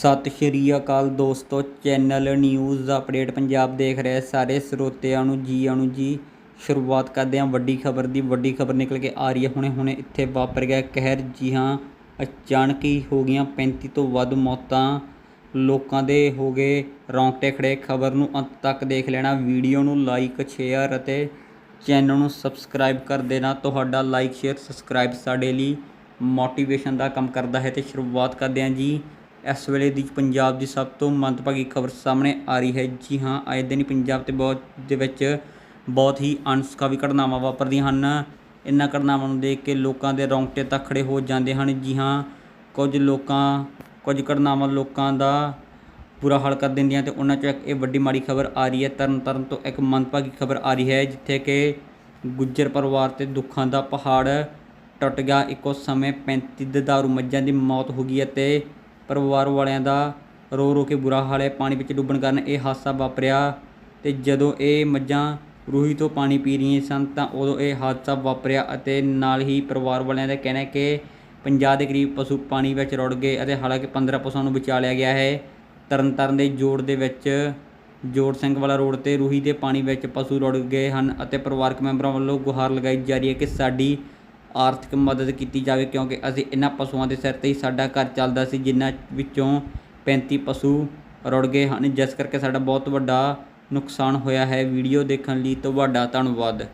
ਸਤਿ ਸ਼੍ਰੀ ਅਕਾਲ ਦੋਸਤੋ, channel news update Punjab ਦੇਖ ਰਹੇ ਸਾਰੇ ਸਰੋਤਿਆਂ ਨੂੰ ਜੀ ਆਣੂ ਜੀ। ਸ਼ੁਰੂਆਤ ਕਰਦੇ ਹਾਂ ਵੱਡੀ ਖਬਰ ਦੀ। ਵੱਡੀ ਖਬਰ ਨਿਕਲ ਕੇ ਆ ਰਹੀ ਹੈ। ਹੁਣੇ ਹੁਣੇ ਇੱਥੇ ਵਾਪਰ ਗਿਆ ਕਹਿਰ ਜੀ ਹਾਂ, ਅਚਾਨਕ ਹੀ ਹੋ ਗਈਆਂ 35 ਤੋਂ ਵੱਧ ਮੌਤਾਂ। ਲੋਕਾਂ ਦੇ ਹੋ ਗਏ ਰੌਂਗਟੇ ਖੜੇ ਖਬਰ ਨੂੰ ਅੰਤ ਤੱਕ ਦੇਖ ਲੈਣਾ। ਵੀਡੀਓ ਨੂੰ ਲਾਈਕ, ਸ਼ੇਅਰ ਅਤੇ ਚੈਨਲ ਨੂੰ ਸਬਸਕ੍ਰਾਈਬ ਕਰ ਦੇਣਾ। ਤੁਹਾਡਾ ਲਾਈਕ, ਸ਼ੇਅਰ, ਸਬਸਕ੍ਰਾਈਬ ਸਾਡੇ ਲਈ ਮੋਟੀਵੇਸ਼ਨ ਦਾ ਕੰਮ ਕਰਦਾ ਹੈ। ਤੇ ਸ਼ੁਰੂਆਤ ਕਰਦੇ ਹਾਂ ਜੀ। ਇਸ ਵੇਲੇ ਦੀ ਪੰਜਾਬ ਦੀ ਸਭ ਤੋਂ ਮੰਦਭਾਗੀ ਖਬਰ ਸਾਹਮਣੇ ਆ ਰਹੀ ਹੈ। ਜੀ ਹਾਂ, ਆਏ ਦਿਨ ਪੰਜਾਬ ਤੇ ਬਹੁਤ ਦੇ ਵਿੱਚ ਬਹੁਤ ਹੀ ਅਣਸੁਖਾਵੀ ਘਟਨਾਵਾਂ ਵਾਪਰਦੀਆਂ ਹਨ। ਇਨ੍ਹਾਂ ਘਟਨਾਵਾਂ ਨੂੰ ਦੇਖ ਕੇ ਲੋਕਾਂ ਦੇ ਰੌਂਗਟੇ ਤਾਂ ਖੜੇ ਹੋ ਜਾਂਦੇ ਹਨ। ਜੀ ਹਾਂ, ਕੁਝ ਲੋਕਾਂ, ਕੁਝ ਘਟਨਾਵਾਂ ਲੋਕਾਂ ਦਾ ਬੁਰਾ ਹਾਲ ਕਰ ਦਿੰਦੀਆਂ ਤੇ ਉਹਨਾਂ 'ਚੋਂ ਇੱਕ ਇਹ ਵੱਡੀ ਮਾੜੀ ਖਬਰ ਆ ਰਹੀ ਹੈ। ਤਰਨ ਤਾਰਨ ਤੋਂ ਇੱਕ ਮੰਦਭਾਗੀ ਖਬਰ ਆ ਰਹੀ ਹੈ, ਜਿੱਥੇ ਕਿ ਗੁੱਜਰ ਪਰਿਵਾਰ ਤੇ ਦੁੱਖਾਂ ਦਾ ਪਹਾੜ ਟੁੱਟ ਗਿਆ। ਇੱਕੋ ਸਮੇਂ 35 ਦੁਧਾਰੂ ਮੱਝਾਂ ਦੀ ਮੌਤ ਹੋ ਗਈ ਅਤੇ ਪਰਿਵਾਰ ਵਾਲਿਆਂ ਦਾ ਰੋ ਰੋ ਕੇ ਬੁਰਾ ਹਾਲ ਹੈ, ਪਾਣੀ ਵਿੱਚ ਡੁੱਬਣ ਕਾਰਨ ਇਹ ਹਾਦਸਾ ਵਾਪਰਿਆ ਤੇ ਜਦੋਂ ਇਹ ਮੱਝਾਂ ਰੂਹੀ ਤੋਂ ਪਾਣੀ ਪੀ ਰਹੀਆਂ ਸਨ ਤਾਂ ਉਦੋਂ ਇਹ ਹਾਦਸਾ ਵਾਪਰਿਆ ਅਤੇ ਨਾਲ ਹੀ ਪਰਿਵਾਰ ਵਾਲਿਆਂ ਦਾ ਕਹਿਣਾ ਹੈ ਕਿ 50 ਦੇ ਕਰੀਬ ਪਸ਼ੂ ਪਾਣੀ ਵਿੱਚ ਰੁੜ ਗਏ ਅਤੇ ਹਾਲਾਂਕਿ 15 ਪਸ਼ੂਆਂ ਨੂੰ ਬਚਾ ਲਿਆ ਗਿਆ ਹੈ। ਤਰਨਤਾਰਨ ਦੇ ਜੋੜ ਦੇ ਵਿੱਚ ਜੋੜ ਸਿੰਘ ਵਾਲਾ ਰੋਡ ਤੇ ਰੂਹੀ ਦੇ ਪਾਣੀ ਵਿੱਚ ਪਸ਼ੂ ਰੁੜ ਗਏ ਹਨ ਅਤੇ ਪਰਿਵਾਰਕ ਮੈਂਬਰਾਂ ਵੱਲੋਂ ਗੁਹਾਰ ਲਗਾਈ ਜਾ ਰਹੀ ਹੈ ਕਿ ਸਾਡੀ ਆਰਥਿਕ ਮਦਦ ਕੀਤੀ ਜਾਵੇ, ਕਿਉਂਕਿ ਅਸੀਂ ਇਹਨਾਂ ਪਸ਼ੂਆਂ ਦੇ ਸਿਰ ਤੇ ਹੀ ਸਾਡਾ ਘਰ ਚੱਲਦਾ ਸੀ, ਜਿਨ੍ਹਾਂ ਵਿੱਚੋਂ 35 ਪਸ਼ੂ ਰੁੜ ਗਏ ਹਨ। ਜਿਸ ਕਰਕੇ ਸਾਡਾ ਬਹੁਤ ਵੱਡਾ ਨੁਕਸਾਨ ਹੋਇਆ ਹੈ। ਵੀਡੀਓ ਦੇਖਣ ਲਈ ਤੁਹਾਡਾ ਧੰਨਵਾਦ।